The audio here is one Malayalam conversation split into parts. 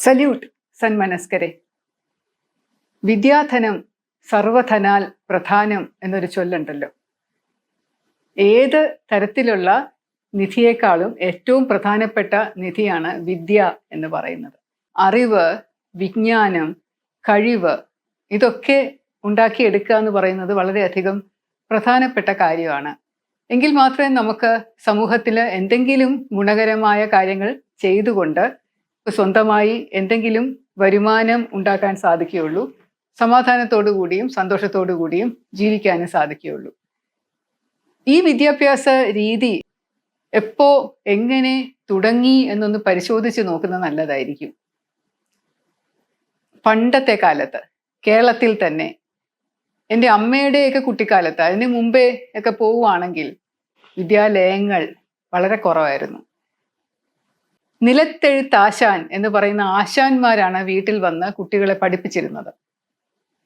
സല്യൂട്ട് സന്മനസ്കരെ. വിദ്യാധനം സർവധനാൽ പ്രധാനം എന്നൊരു ചൊല്ലുണ്ടല്ലോ. ഏത് തരത്തിലുള്ള നിധിയേക്കാളും ഏറ്റവും പ്രധാനപ്പെട്ട നിധിയാണ് വിദ്യ എന്ന് പറയുന്നത്. അറിവ് വിജ്ഞാനം കഴിവ് ഇതൊക്കെ ഉണ്ടാക്കിയെടുക്കുക എന്ന് പറയുന്നത് വളരെയധികം പ്രധാനപ്പെട്ട കാര്യമാണ്. എങ്കിൽ മാത്രമേ നമുക്ക് സമൂഹത്തിൽ എന്തെങ്കിലും ഗുണകരമായ കാര്യങ്ങൾ ചെയ്തുകൊണ്ട് സ്വന്തമായി എന്തെങ്കിലും വരുമാനം ഉണ്ടാക്കാൻ സാധിക്കുകയുള്ളൂ. സമാധാനത്തോടു കൂടിയും സന്തോഷത്തോടു കൂടിയും ജീവിക്കാനും സാധിക്കുകയുള്ളൂ. ഈ വിദ്യാഭ്യാസ രീതി എപ്പോ എങ്ങനെ തുടങ്ങി എന്നൊന്ന് പരിശോധിച്ച് നോക്കുന്നത് നല്ലതായിരിക്കും. പണ്ടത്തെ കാലത്ത് കേരളത്തിൽ തന്നെ എന്റെ അമ്മയുടെയൊക്കെ കുട്ടിക്കാലത്ത് അതിന് മുമ്പേ ഒക്കെ പോവുകയാണെങ്കിൽ വിദ്യാലയങ്ങൾ വളരെ കുറവായിരുന്നു. നിലത്തെഴുത്താശാൻ എന്ന് പറയുന്ന ആശാന്മാരാണ് വീട്ടിൽ വന്ന് കുട്ടികളെ പഠിപ്പിച്ചിരുന്നത്.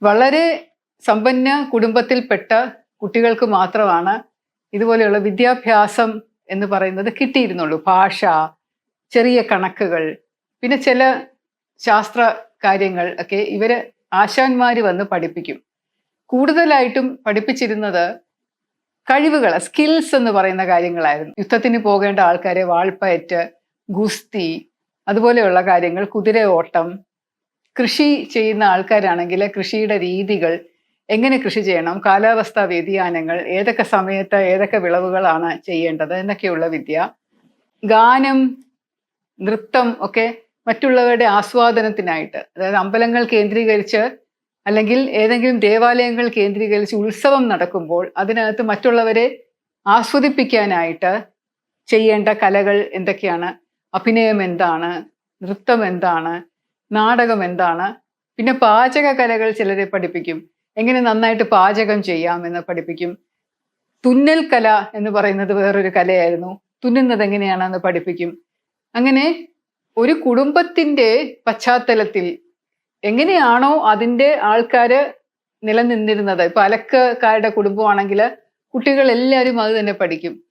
വളരെ സമ്പന്ന കുടുംബത്തിൽപ്പെട്ട കുട്ടികൾക്ക് മാത്രമാണ് ഇതുപോലെയുള്ള വിദ്യാഭ്യാസം എന്ന് പറയുന്നത് കിട്ടിയിരുന്നുള്ളൂ. ഭാഷ ചെറിയ കണക്കുകൾ പിന്നെ ചില ശാസ്ത്ര കാര്യങ്ങൾ ഒക്കെ ഇവർ ആശാന്മാർ വന്ന് പഠിപ്പിക്കും. കൂടുതലായിട്ടും പഠിപ്പിച്ചിരുന്നത് കഴിവുകൾ സ്കിൽസ് എന്ന് പറയുന്ന കാര്യങ്ങളായിരുന്നു. യുദ്ധത്തിന് പോകേണ്ട ആൾക്കാരെ വാൾപ്പയറ്റ് ഗുസ്തി അതുപോലെയുള്ള കാര്യങ്ങൾ കുതിരയോട്ടം കൃഷി ചെയ്യുന്ന ആൾക്കാരാണെങ്കിൽ കൃഷിയുടെ രീതികൾ എങ്ങനെ കൃഷി ചെയ്യണം കാലാവസ്ഥാ വ്യതിയാനങ്ങൾ ഏതൊക്കെ സമയത്ത് ഏതൊക്കെ വിളവുകളാണ് ചെയ്യേണ്ടത് എന്നൊക്കെയുള്ള വിദ്യ. ഗാനം നൃത്തം ഒക്കെ മറ്റുള്ളവരുടെ ആസ്വാദനത്തിനായിട്ട് അതായത് അമ്പലങ്ങൾ കേന്ദ്രീകരിച്ച് അല്ലെങ്കിൽ ഏതെങ്കിലും ദേവാലയങ്ങൾ കേന്ദ്രീകരിച്ച് ഉത്സവം നടക്കുമ്പോൾ അതിനകത്ത് മറ്റുള്ളവരെ ആസ്വദിപ്പിക്കാനായിട്ട് ചെയ്യേണ്ട കലകൾ എന്തൊക്കെയാണ്? അഭിനയം എന്താണ്? നൃത്തം എന്താണ്? നാടകം എന്താണ്? പിന്നെ പാചക കലകൾ ചിലരെ പഠിപ്പിക്കും. എങ്ങനെ നന്നായിട്ട് പാചകം ചെയ്യാം എന്ന് പഠിപ്പിക്കും. തുന്നൽ കല എന്ന് പറയുന്നത് വേറൊരു കലയായിരുന്നു. തുന്നുന്നത് എങ്ങനെയാണെന്ന് പഠിപ്പിക്കും. അങ്ങനെ ഒരു കുടുംബത്തിന്റെ പശ്ചാത്തലത്തിൽ എങ്ങനെയാണോ അതിന്റെ ആൾക്കാര് നിലനിന്നിരുന്നത്? ഇപ്പൊ അലക്കക്കാരുടെ കുടുംബമാണെങ്കിൽ കുട്ടികൾ എല്ലാവരും അത് തന്നെ പഠിക്കും.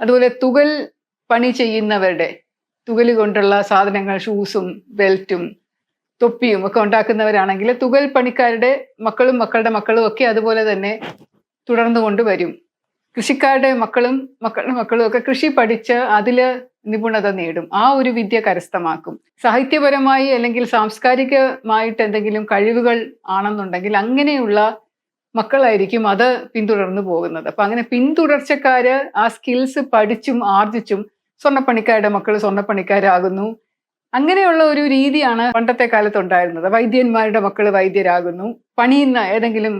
അതുപോലെ തുകൽ പണി ചെയ്യുന്നവരുടെ തുകൽ കൊണ്ടുള്ള സാധനങ്ങൾ ഷൂസും ബെൽറ്റും തൊപ്പിയും ഒക്കെ ഉണ്ടാക്കുന്നവരാണെങ്കിൽ തുകൽ പണിക്കാരുടെ മക്കളും മക്കളുടെ മക്കളും ഒക്കെ അതുപോലെ തന്നെ തുടർന്നു കൊണ്ടുവരും കൃഷിക്കാരുടെ മക്കളും മക്കളുടെ മക്കളും ഒക്കെ കൃഷി പഠിച്ച് അതിൽ നിപുണത നേടും. ആ ഒരു വിദ്യ കരസ്ഥമാക്കും. സാഹിത്യപരമായി അല്ലെങ്കിൽ സാംസ്കാരികമായിട്ട് എന്തെങ്കിലും കഴിവുകൾ ആണെന്നുണ്ടെങ്കിൽ അങ്ങനെയുള്ള മക്കളായിരിക്കും അത് പിന്തുടർന്നു പോകുന്നത്. അപ്പൊ അങ്ങനെ പിന്തുടർച്ചക്കാര് ആ സ്കിൽസ് പഠിച്ചും ആർജിച്ചും സ്വർണപ്പണിക്കാരുടെ മക്കൾ സ്വർണപ്പണിക്കാരാകുന്നു. അങ്ങനെയുള്ള ഒരു രീതിയാണ് പണ്ടത്തെ കാലത്ത് ഉണ്ടായിരുന്നത് വൈദ്യന്മാരുടെ മക്കൾ വൈദ്യരാകുന്നു. പണിയുന്ന ഏതെങ്കിലും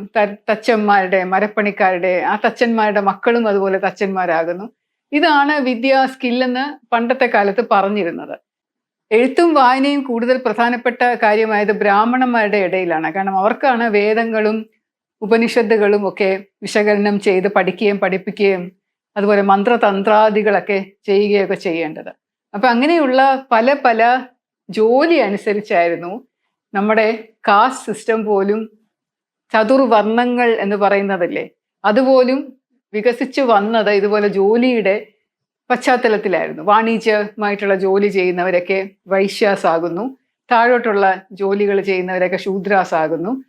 തച്ചന്മാരുടെ മരപ്പണിക്കാരുടെ ആ തച്ചന്മാരുടെ മക്കളും അതുപോലെ തച്ചന്മാരാകുന്നു. ഇതാണ് വിദ്യ സ്കില്ലെന്ന് പണ്ടത്തെ കാലത്ത് പറഞ്ഞിരുന്നത്. എഴുത്തും വായനയും കൂടുതൽ പ്രധാനപ്പെട്ട കാര്യമായത് ബ്രാഹ്മണന്മാരുടെ ഇടയിലാണ്. കാരണം അവർക്കാണ് വേദങ്ങളും ഉപനിഷത്തുകളും ഒക്കെ വിശകലനം ചെയ്ത് പഠിക്കുകയും പഠിപ്പിക്കുകയും അതുപോലെ മന്ത്രതന്ത്രാദികളൊക്കെ ചെയ്യുകയൊക്കെ ചെയ്യേണ്ടത്. അപ്പൊ അങ്ങനെയുള്ള പല പല ജോലി അനുസരിച്ചായിരുന്നു നമ്മുടെ കാസ്റ്റ് സിസ്റ്റം പോലും ചതുർവർണങ്ങൾ എന്ന് പറയുന്നതല്ലേ? അതുപോലും വികസിച്ചു വന്നത് ഇതുപോലെ ജോലിയുടെ പശ്ചാത്തലത്തിലായിരുന്നു. വാണിജ്യമായിട്ടുള്ള ജോലി ചെയ്യുന്നവരൊക്കെ വൈശ്യാസ് ആകുന്നു താഴോട്ടുള്ള ജോലികൾ ചെയ്യുന്നവരൊക്കെ ശൂദ്രാസ് ആകുന്നു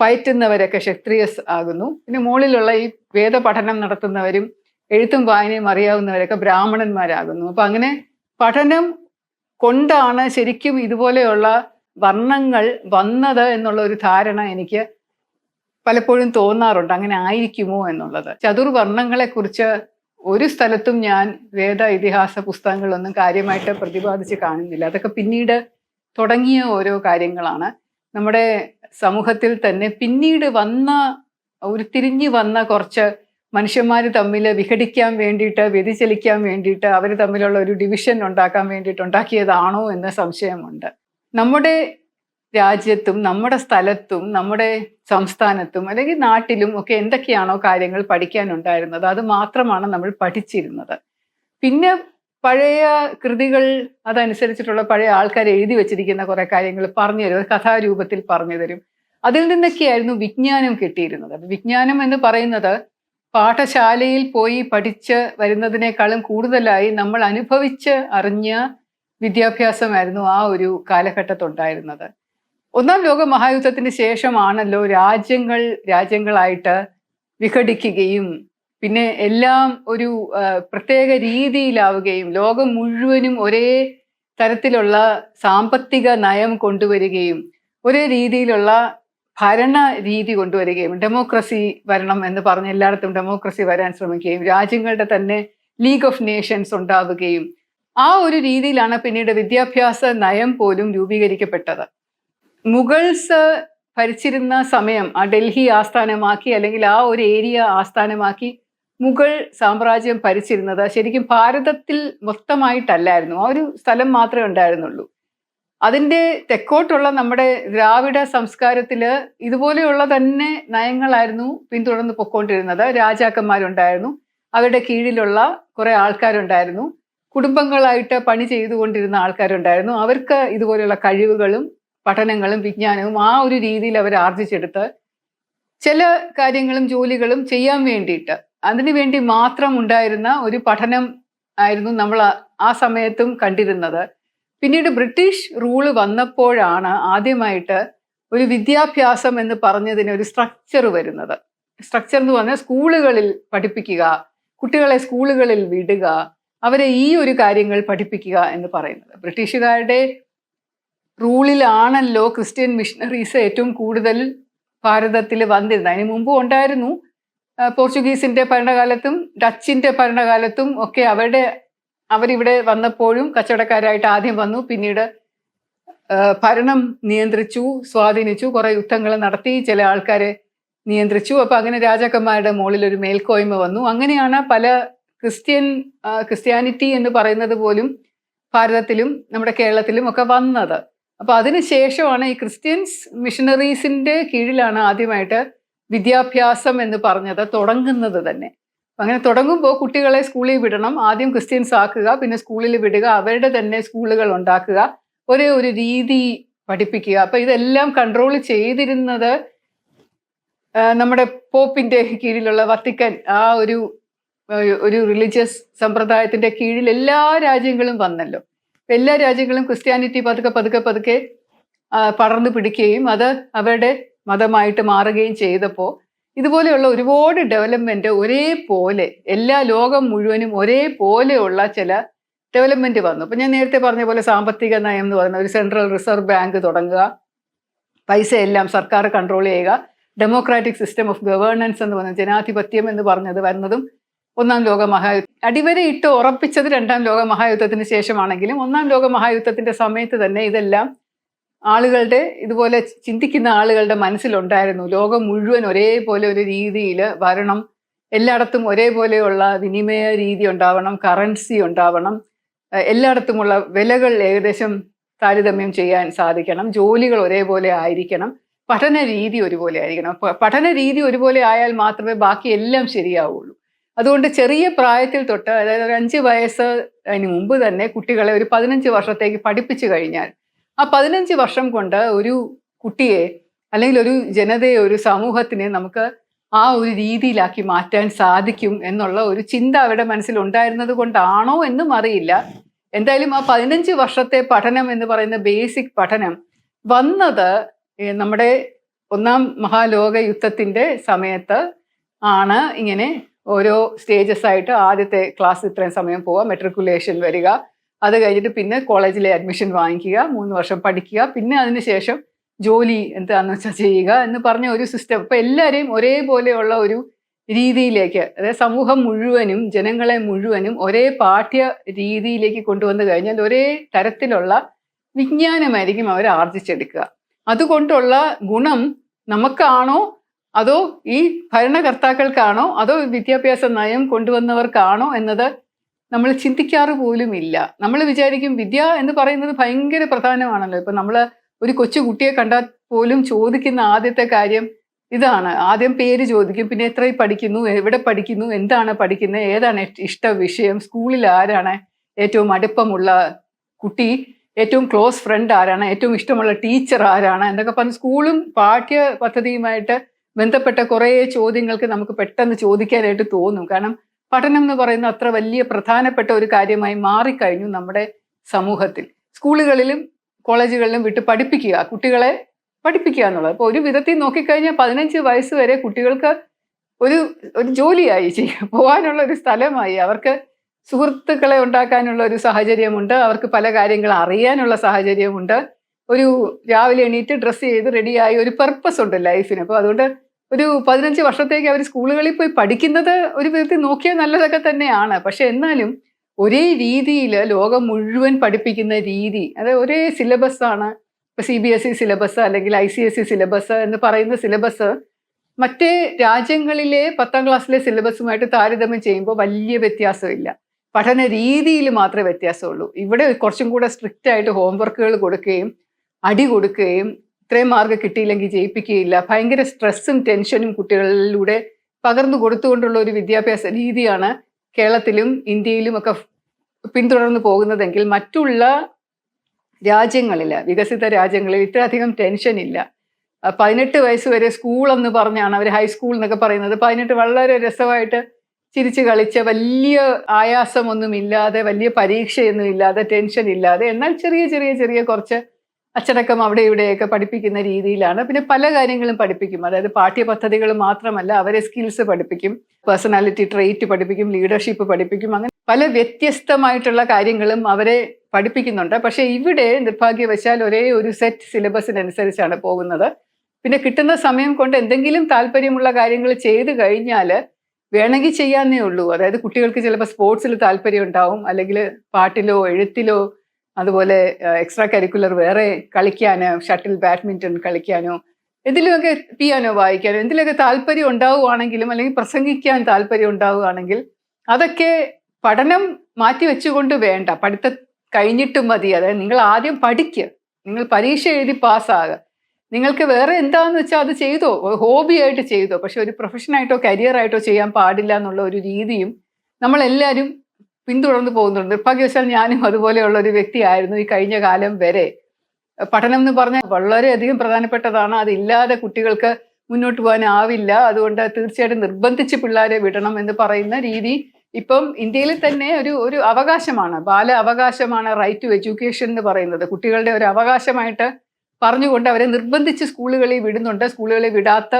പയറ്റുന്നവരൊക്കെ ക്ഷത്രിയസ് ആകുന്നു. പിന്നെ മുകളിലുള്ള ഈ വേദപഠനം നടത്തുന്നവരും എഴുത്തും വായനയും അറിയാവുന്നവരൊക്കെ ബ്രാഹ്മണന്മാരാകുന്നു. അപ്പൊ അങ്ങനെ പഠനം കൊണ്ടാണ് ശരിക്കും ഇതുപോലെയുള്ള വർണങ്ങൾ വന്നത് എന്നുള്ള ഒരു ധാരണ എനിക്ക് പലപ്പോഴും തോന്നാറുണ്ട്. അങ്ങനെ ആയിരിക്കുമോ എന്നുള്ളത്. ചതുർവർണങ്ങളെ കുറിച്ച് ഒരു സ്ഥലത്തും ഞാൻ വേദ ഇതിഹാസ പുസ്തകങ്ങളൊന്നും കാര്യമായിട്ട് പ്രതിപാദിച്ച് കാണുന്നില്ല. അതൊക്കെ പിന്നീട് തുടങ്ങിയ ഓരോ കാര്യങ്ങളാണ്. നമ്മുടെ സമൂഹത്തിൽ തന്നെ പിന്നീട് വന്ന ഒരു തിരിഞ്ഞു വന്ന കുറച്ച് മനുഷ്യന്മാർ തമ്മിൽ വിഘടിക്കാൻ വേണ്ടിയിട്ട് വ്യതിചലിക്കാൻ വേണ്ടിയിട്ട് അവർ തമ്മിലുള്ള ഒരു ഡിവിഷൻ ഉണ്ടാക്കാൻ വേണ്ടിയിട്ട് ഉണ്ടാക്കിയതാണോ എന്ന സംശയമുണ്ട്. നമ്മുടെ രാജ്യത്തും നമ്മുടെ സ്ഥലത്തും നമ്മുടെ സംസ്ഥാനത്തും അല്ലെങ്കിൽ നാട്ടിലും ഒക്കെ എന്തൊക്കെയാണോ കാര്യങ്ങൾ പഠിക്കാനുണ്ടായിരുന്നത്? അത് മാത്രമാണ് നമ്മൾ പഠിച്ചിരുന്നത്. പിന്നെ പഴയ കൃതികൾ അതനുസരിച്ചിട്ടുള്ള പഴയ ആൾക്കാർ എഴുതി വെച്ചിരിക്കുന്ന കുറെ കാര്യങ്ങൾ പറഞ്ഞു തരും. കഥാരൂപത്തിൽ പറഞ്ഞു തരും. അതിൽ നിന്നൊക്കെയായിരുന്നു വിജ്ഞാനം കിട്ടിയിരുന്നത്. വിജ്ഞാനം എന്ന് പറയുന്നത് പാഠശാലയിൽ പോയി പഠിച്ച് വരുന്നതിനേക്കാളും കൂടുതലായി നമ്മൾ അനുഭവിച്ച് അറിഞ്ഞ വിദ്യാഭ്യാസമായിരുന്നു ആ ഒരു കാലഘട്ടത്തുണ്ടായിരുന്നത്. ഒന്നാം ലോക മഹായുദ്ധത്തിന് ശേഷമാണല്ലോ രാജ്യങ്ങൾ രാജ്യങ്ങളായിട്ട് വിഘടിക്കുകയും പിന്നെ എല്ലാം ഒരു പ്രത്യേക രീതിയിലാവുകയും ലോകം മുഴുവനും ഒരേ തരത്തിലുള്ള സാമ്പത്തിക നയം കൊണ്ടുവരികയും ഒരേ രീതിയിലുള്ള ഭരണ രീതി കൊണ്ടുവരികയും ഡെമോക്രസി വരണം എന്ന് പറഞ്ഞ് എല്ലായിടത്തും ഡെമോക്രസി വരാൻ ശ്രമിക്കുകയും രാജ്യങ്ങളുടെ തന്നെ ലീഗ് ഓഫ് നേഷൻസ് ഉണ്ടാവുകയും ആ ഒരു രീതിയിലാണ് പിന്നീട് വിദ്യാഭ്യാസ നയം പോലും രൂപീകരിക്കപ്പെട്ടത്. മുഗൾസ് ഭരിച്ചിരുന്ന സമയം ആ ഡൽഹി ആസ്ഥാനമാക്കി അല്ലെങ്കിൽ ആ ഒരു ഏരിയ ആസ്ഥാനമാക്കി മുഗൾ സാമ്രാജ്യം ഭരിച്ചിരുന്നത് ശരിക്കും ഭാരതത്തിൽ മൊത്തമായിട്ടല്ലായിരുന്നു. ആ ഒരു സ്ഥലം മാത്രമേ ഉണ്ടായിരുന്നുള്ളൂ. അതിന്റെ തെക്കോട്ടുള്ള നമ്മുടെ ദ്രാവിഡ സംസ്കാരത്തിൽ ഇതുപോലെയുള്ള തന്നെ നയങ്ങളായിരുന്നു പിന്തുടർന്ന് പൊക്കോണ്ടിരുന്നത്. രാജാക്കന്മാരുണ്ടായിരുന്നു. അവരുടെ കീഴിലുള്ള കുറെ ആൾക്കാരുണ്ടായിരുന്നു. കുടുംബങ്ങളായിട്ട് പണി ചെയ്തുകൊണ്ടിരുന്ന ആൾക്കാരുണ്ടായിരുന്നു. അവർക്ക് ഇതുപോലെയുള്ള കഴിവുകളും പഠനങ്ങളും വിജ്ഞാനവും ആ ഒരു രീതിയിൽ അവർ ആർജിച്ചെടുത്ത് ചില കാര്യങ്ങളും ജോലികളും ചെയ്യാൻ വേണ്ടിയിട്ട്. അതിനുവേണ്ടി മാത്രം ഉണ്ടായിരുന്ന ഒരു പഠനം ആയിരുന്നു നമ്മൾ ആ- സമയത്തും കണ്ടിരുന്നത്. പിന്നീട് ബ്രിട്ടീഷ് റൂൾ വന്നപ്പോഴാണ് ആദ്യമായിട്ട് ഒരു വിദ്യാഭ്യാസം എന്ന് പറഞ്ഞതിന് ഒരു സ്ട്രക്ചർ വരുന്നത്. സ്ട്രക്ചർ എന്ന് പറഞ്ഞാൽ സ്കൂളുകളിൽ പഠിപ്പിക്കുക കുട്ടികളെ സ്കൂളുകളിൽ വിടുക അവരെ ഈ ഒരു കാര്യങ്ങൾ പഠിപ്പിക്കുക എന്ന് പറയുന്നത്. ബ്രിട്ടീഷുകാരുടെ റൂളിലാണല്ലോ ക്രിസ്ത്യൻ മിഷണറീസ് ഏറ്റവും കൂടുതൽ ഭാരതത്തിൽ വന്നിരുന്നത്. അതിന് മുമ്പും ഉണ്ടായിരുന്നു പോർച്ചുഗീസിന്റെ ഭരണകാലത്തും ഡച്ചിന്റെ ഭരണകാലത്തും ഒക്കെ അവരുടെ അവരിവിടെ വന്നപ്പോഴും കച്ചവടക്കാരായിട്ട് ആദ്യം വന്നു. പിന്നീട് ഭരണം നിയന്ത്രിച്ചു സ്വാധീനിച്ചു കുറെ യുദ്ധങ്ങൾ നടത്തി ചില ആൾക്കാരെ നിയന്ത്രിച്ചു. അപ്പൊ അങ്ങനെ രാജാക്കന്മാരുടെ മുകളിൽ ഒരു മേൽക്കോയ്മ വന്നു. അങ്ങനെയാണ് പല ക്രിസ്ത്യൻ ക്രിസ്ത്യാനിറ്റി എന്ന് പറയുന്നത് പോലും ഭാരതത്തിലും നമ്മുടെ കേരളത്തിലും ഒക്കെ വന്നത്. അപ്പൊ അതിനുശേഷമാണ് ഈ ക്രിസ്ത്യൻസ് മിഷണറീസിന്റെ കീഴിലാണ് ആദ്യമായിട്ട് വിദ്യാഭ്യാസം എന്ന് പറഞ്ഞത് തുടങ്ങുന്നത് തന്നെ. അങ്ങനെ തുടങ്ങുമ്പോൾ കുട്ടികളെ സ്കൂളിൽ വിടണം. ആദ്യം ക്രിസ്ത്യൻസ് ആക്കുക പിന്നെ സ്കൂളിൽ വിടുക അവരുടെ തന്നെ സ്കൂളുകൾ ഉണ്ടാക്കുക. ഒരേ ഒരു രീതി പഠിപ്പിക്കുക. അപ്പൊ ഇതെല്ലാം കൺട്രോൾ ചെയ്തിരുന്നത് നമ്മുടെ പോപ്പിന്റെ കീഴിലുള്ള വത്തിക്കൻ ആ ഒരു ഒരു- റിലീജിയസ് സമ്പ്രദായത്തിന്റെ കീഴിൽ എല്ലാ രാജ്യങ്ങളും വന്നല്ലോ. എല്ലാ രാജ്യങ്ങളും ക്രിസ്ത്യാനിറ്റി പതുക്കെ പതുക്കെ പതുക്കെ പടർന്നു പിടിക്കുകയും അത് അവരുടെ മതമായിട്ട് മാറുകയും ചെയ്തപ്പോൾ ഇതുപോലെയുള്ള ഒരുപാട് ഡെവലപ്മെന്റ് ഒരേപോലെ എല്ലാ ലോകം മുഴുവനും ഒരേപോലെയുള്ള ചില ഡെവലപ്മെന്റ് വന്നു. അപ്പം ഞാൻ നേരത്തെ പറഞ്ഞ പോലെ സാമ്പത്തിക നയം എന്ന് പറയുന്ന ഒരു സെൻട്രൽ റിസർവ് ബാങ്ക് തുടങ്ങുക പൈസ എല്ലാം സർക്കാർ കൺട്രോൾ ചെയ്യുക ഡെമോക്രാറ്റിക് സിസ്റ്റം ഓഫ് ഗവേണൻസ് എന്ന് പറഞ്ഞ ജനാധിപത്യം എന്ന് പറഞ്ഞത് വരുന്നതും ഒന്നാം ലോക മഹായുദ്ധം അടിവരയിട്ട് ഉറപ്പിച്ചത് രണ്ടാം ലോക മഹായുദ്ധത്തിന് ശേഷമാണെങ്കിലും ഒന്നാം ലോക മഹായുദ്ധത്തിന്റെ സമയത്ത് തന്നെ ഇതെല്ലാം ആളുകളുടെ ഇതുപോലെ ചിന്തിക്കുന്ന ആളുകളുടെ മനസ്സിലുണ്ടായിരുന്നു. ലോകം മുഴുവൻ ഒരേപോലെ ഒരു രീതിയിൽ വരണം എല്ലായിടത്തും ഒരേപോലെയുള്ള വിനിമയ രീതി ഉണ്ടാവണം കറൻസി ഉണ്ടാവണം. എല്ലായിടത്തുമുള്ള വിലകൾ ഏകദേശം താരതമ്യം ചെയ്യാൻ സാധിക്കണം. ജോലികൾ ഒരേപോലെ ആയിരിക്കണം. പഠന രീതി ഒരുപോലെ ആയിരിക്കണം. പഠന രീതി ഒരുപോലെ ആയാൽ മാത്രമേ ബാക്കി എല്ലാം ശരിയാവുള്ളൂ. അതുകൊണ്ട് ചെറിയ പ്രായത്തിൽ തൊട്ട് അതായത് ഒരു അഞ്ച് വയസ്സ് അതിന് മുമ്പ് തന്നെ കുട്ടികളെ ഒരു പതിനഞ്ച് വർഷത്തേക്ക് പഠിപ്പിച്ചു കഴിഞ്ഞാൽ ആ പതിനഞ്ച് വർഷം കൊണ്ട് ഒരു കുട്ടിയെ അല്ലെങ്കിൽ ഒരു ജനതയെ ഒരു സമൂഹത്തിനെ നമുക്ക് ആ ഒരു രീതിയിലാക്കി മാറ്റാൻ സാധിക്കും എന്നുള്ള ഒരു ചിന്ത അവരുടെ മനസ്സിൽ ഉണ്ടായിരുന്നത് കൊണ്ടാണോ എന്നും അറിയില്ല. എന്തായാലും ആ പതിനഞ്ച് വർഷത്തെ പഠനം എന്ന് പറയുന്ന ബേസിക് പഠനം വന്നത് നമ്മുടെ ഒന്നാം മഹാലോക യുദ്ധത്തിന്റെ സമയത്ത് ആണ്. ഇങ്ങനെ ഓരോ സ്റ്റേജസ് ആയിട്ട് ആദ്യത്തെ ക്ലാസ് ഇത്രയും സമയം പോവുക മെട്രിക്കുലേഷൻ വരിക. അത് കഴിഞ്ഞിട്ട് പിന്നെ കോളേജിലെ അഡ്മിഷൻ വാങ്ങിക്കുക മൂന്ന് വർഷം പഠിക്കുക പിന്നെ അതിനുശേഷം ജോലി എന്താണെന്ന് വെച്ചാൽ ചെയ്യുക എന്ന് പറഞ്ഞ ഒരു സിസ്റ്റം ഇപ്പം എല്ലാവരെയും ഒരേപോലെയുള്ള ഒരു രീതിയിലേക്ക് അതായത് സമൂഹം മുഴുവനും ജനങ്ങളെ മുഴുവനും ഒരേ പാഠ്യ രീതിയിലേക്ക് കൊണ്ടുവന്നു കഴിഞ്ഞാൽ ഒരേ തരത്തിലുള്ള വിജ്ഞാനമായിരിക്കും അവർ ആർജിച്ചെടുക്കുക. അതുകൊണ്ടുള്ള ഗുണം നമുക്കാണോ? അതോ ഈ ഭരണകർത്താക്കൾക്കാണോ? അതോ വിദ്യാഭ്യാസ നയം കൊണ്ടുവന്നവർക്കാണോ എന്നത് നമ്മൾ ചിന്തിക്കാറ് പോലും ഇല്ല. നമ്മൾ വിചാരിക്കും വിദ്യ എന്ന് പറയുന്നത് ഭയങ്കര പ്രധാനമാണല്ലോ. ഇപ്പം നമ്മൾ ഒരു കൊച്ചു കുട്ടിയെ കണ്ടാൽ പോലും ചോദിക്കുന്ന ആദ്യത്തെ കാര്യം ഇതാണ്. ആദ്യം പേര് ചോദിക്കും പിന്നെ എത്ര പഠിക്കുന്നു എവിടെ പഠിക്കുന്നു എന്താണ് പഠിക്കുന്നത് ഏതാണ് ഇഷ്ട വിഷയം സ്കൂളിൽ ആരാണ് ഏറ്റവും അടുപ്പമുള്ള കുട്ടി ഏറ്റവും ക്ലോസ് ഫ്രണ്ട് ആരാണ് ഏറ്റവും ഇഷ്ടമുള്ള ടീച്ചർ ആരാണ് എന്നൊക്കെ പറഞ്ഞ് സ്കൂളും പാഠ്യ പദ്ധതിയുമായിട്ട് ബന്ധപ്പെട്ട കുറേ ചോദ്യങ്ങൾക്ക് നമുക്ക് പെട്ടെന്ന് ചോദിക്കാനായിട്ട് തോന്നും. കാരണം പഠനം എന്ന് പറയുന്ന അത്ര വലിയ പ്രധാനപ്പെട്ട ഒരു കാര്യമായി മാറിക്കഴിഞ്ഞു നമ്മുടെ സമൂഹത്തിൽ. സ്കൂളുകളിലും കോളേജുകളിലും വിട്ട് പഠിപ്പിക്കുക കുട്ടികളെ പഠിപ്പിക്കുക എന്നുള്ളത്. അപ്പോൾ ഒരു വിധത്തിൽ നോക്കിക്കഴിഞ്ഞാൽ പതിനഞ്ച് വയസ്സ് വരെ കുട്ടികൾക്ക് ഒരു ഒരു ജോലിയായി ചെയ്യുക പോകാനുള്ള ഒരു സ്ഥലമായി. അവർക്ക് സുഹൃത്തുക്കളെ ഉണ്ടാക്കാനുള്ള ഒരു സാഹചര്യമുണ്ട്. അവർക്ക് പല കാര്യങ്ങൾ അറിയാനുള്ള സാഹചര്യമുണ്ട്. ഒരു രാവിലെ എണീറ്റ് ഡ്രസ്സ് ചെയ്ത് റെഡിയായി ഒരു പർപ്പസ് ഉണ്ട് ലൈഫിന്. അപ്പോൾ അതുകൊണ്ട് ഒരു പതിനഞ്ച് വർഷത്തേക്ക് അവർ സ്കൂളുകളിൽ പോയി പഠിക്കുന്നത് ഒരു വിധത്തിൽ നോക്കിയാൽ നല്ലതൊക്കെ തന്നെയാണ്. പക്ഷെ എന്നാലും ഒരേ രീതിയിൽ ലോകം മുഴുവൻ പഠിപ്പിക്കുന്ന രീതി അത് ഒരേ സിലബസ് ആണ്. ഇപ്പൊ C B S E syllabus അല്ലെങ്കിൽ I C S E syllabus എന്ന് പറയുന്ന സിലബസ് മറ്റേ രാജ്യങ്ങളിലെ പത്താം ക്ലാസ്സിലെ സിലബസുമായിട്ട് താരതമ്യം ചെയ്യുമ്പോൾ വലിയ വ്യത്യാസമില്ല. പഠന രീതിയിൽ മാത്രമേ വ്യത്യാസമുള്ളൂ. ഇവിടെ കുറച്ചും കൂടെ സ്ട്രിക്റ്റ് ആയിട്ട് ഹോംവർക്കുകൾ കൊടുക്കുകയും അടി കൊടുക്കുകയും ഇത്രയും മാർക്ക് കിട്ടിയില്ലെങ്കിൽ ജയിപ്പിക്കുകയില്ല. ഭയങ്കര സ്ട്രെസ്സും ടെൻഷനും കുട്ടികളിലൂടെ പകർന്നു കൊടുത്തുകൊണ്ടുള്ള ഒരു വിദ്യാഭ്യാസ രീതിയാണ് കേരളത്തിലും ഇന്ത്യയിലും ഒക്കെ പിന്തുടർന്നു പോകുന്നതെങ്കിൽ മറ്റുള്ള രാജ്യങ്ങളിൽ വികസിത രാജ്യങ്ങളിൽ ഇത്രയധികം ടെൻഷൻ ഇല്ല. പതിനെട്ട് വയസ്സ് വരെ സ്കൂൾ എന്ന് പറഞ്ഞാണ് അവർ ഹൈസ്കൂൾ എന്നൊക്കെ പറയുന്നത്. പതിനെട്ട് വളരെ രസമായിട്ട് ചിരിച്ച് കളിച്ച വലിയ ആയാസമൊന്നും ഇല്ലാതെ വലിയ പരീക്ഷയൊന്നും ഇല്ലാതെ ടെൻഷൻ ഇല്ലാതെ എന്നാൽ ചെറിയ ചെറിയ ചെറിയ കുറച്ച് അച്ചടക്കം അവിടെ ഇവിടെയൊക്കെ പഠിപ്പിക്കുന്ന രീതിയിലാണ്. പിന്നെ പല കാര്യങ്ങളും പഠിപ്പിക്കും. അതായത് പാഠ്യപദ്ധതികൾ മാത്രമല്ല അവരെ സ്കിൽസ് പഠിപ്പിക്കും. പേഴ്സണാലിറ്റി ട്രെയിറ്റ് പഠിപ്പിക്കും ലീഡർഷിപ്പ് പഠിപ്പിക്കും. അങ്ങനെ പല വ്യത്യസ്തമായിട്ടുള്ള കാര്യങ്ങളും അവരെ പഠിപ്പിക്കുന്നുണ്ട്. പക്ഷേ ഇവിടെ നിർഭാഗ്യവശാൽ ഒരേ ഒരു സെറ്റ് സിലബസിനനുസരിച്ചാണ് പോകുന്നത്. പിന്നെ കിട്ടുന്ന സമയം കൊണ്ട് എന്തെങ്കിലും താല്പര്യമുള്ള കാര്യങ്ങൾ ചെയ്തു കഴിഞ്ഞാൽ വേണമെങ്കിൽ ചെയ്യാന്നേ ഉള്ളൂ. അതായത് കുട്ടികൾക്ക് ചിലപ്പോൾ സ്പോർട്സിൽ താല്പര്യം ഉണ്ടാവും. അല്ലെങ്കിൽ പാട്ടിലോ എഴുത്തിലോ അതുപോലെ എക്സ്ട്രാ കരിക്കുലർ വേറെ കളിക്കാനോ ഷട്ടിൽ ബാഡ്മിന്റൺ കളിക്കാനോ എന്തിലുമൊക്കെ പിയാനോ വായിക്കാനോ എന്തിലൊക്കെ താല്പര്യം ഉണ്ടാവുകയാണെങ്കിലും അല്ലെങ്കിൽ പ്രസംഗിക്കാൻ താല്പര്യം ഉണ്ടാവുകയാണെങ്കിൽ അതൊക്കെ പഠനം മാറ്റി വെച്ചുകൊണ്ട് വേണ്ട. പഠിത്തം കഴിഞ്ഞിട്ടും മതി. അതായത് നിങ്ങൾ ആദ്യം പഠിക്കുക നിങ്ങൾ പരീക്ഷ എഴുതി പാസ്സാകുക നിങ്ങൾക്ക് വേറെ എന്താണെന്ന് വെച്ചാൽ അത് ചെയ്തോ? ഹോബി ആയിട്ട് ചെയ്തോ? പക്ഷെ ഒരു പ്രൊഫഷനായിട്ടോ കരിയറായിട്ടോ ചെയ്യാൻ പാടില്ല എന്നുള്ള ഒരു രീതിയും നമ്മളെല്ലാവരും പിന്തുടർന്ന് പോകുന്നുണ്ട്. നിർഭാഗ്യവശാൽ ഞാനും അതുപോലെയുള്ള ഒരു വ്യക്തിയായിരുന്നു ഈ കഴിഞ്ഞ കാലം വരെ. പഠനം എന്ന് പറഞ്ഞാൽ വളരെയധികം പ്രധാനപ്പെട്ടതാണ്. അതില്ലാതെ കുട്ടികൾക്ക് മുന്നോട്ട് പോകാനാവില്ല. അതുകൊണ്ട് തീർച്ചയായിട്ടും നിർബന്ധിച്ച് പിള്ളേരെ വിടണം എന്ന് പറയുന്ന രീതി ഇപ്പം ഇന്ത്യയിൽ തന്നെ ഒരു ഒരു അവകാശമാണ്. ബാല അവകാശമാണ് റൈറ്റ് ടു എഡ്യൂക്കേഷൻ എന്ന് പറയുന്നത്. കുട്ടികളുടെ ഒരു അവകാശമായിട്ട് പറഞ്ഞുകൊണ്ട് അവരെ നിർബന്ധിച്ച് സ്കൂളുകളിൽ വിടുന്നുണ്ട്. സ്കൂളുകളിൽ വിടാത്ത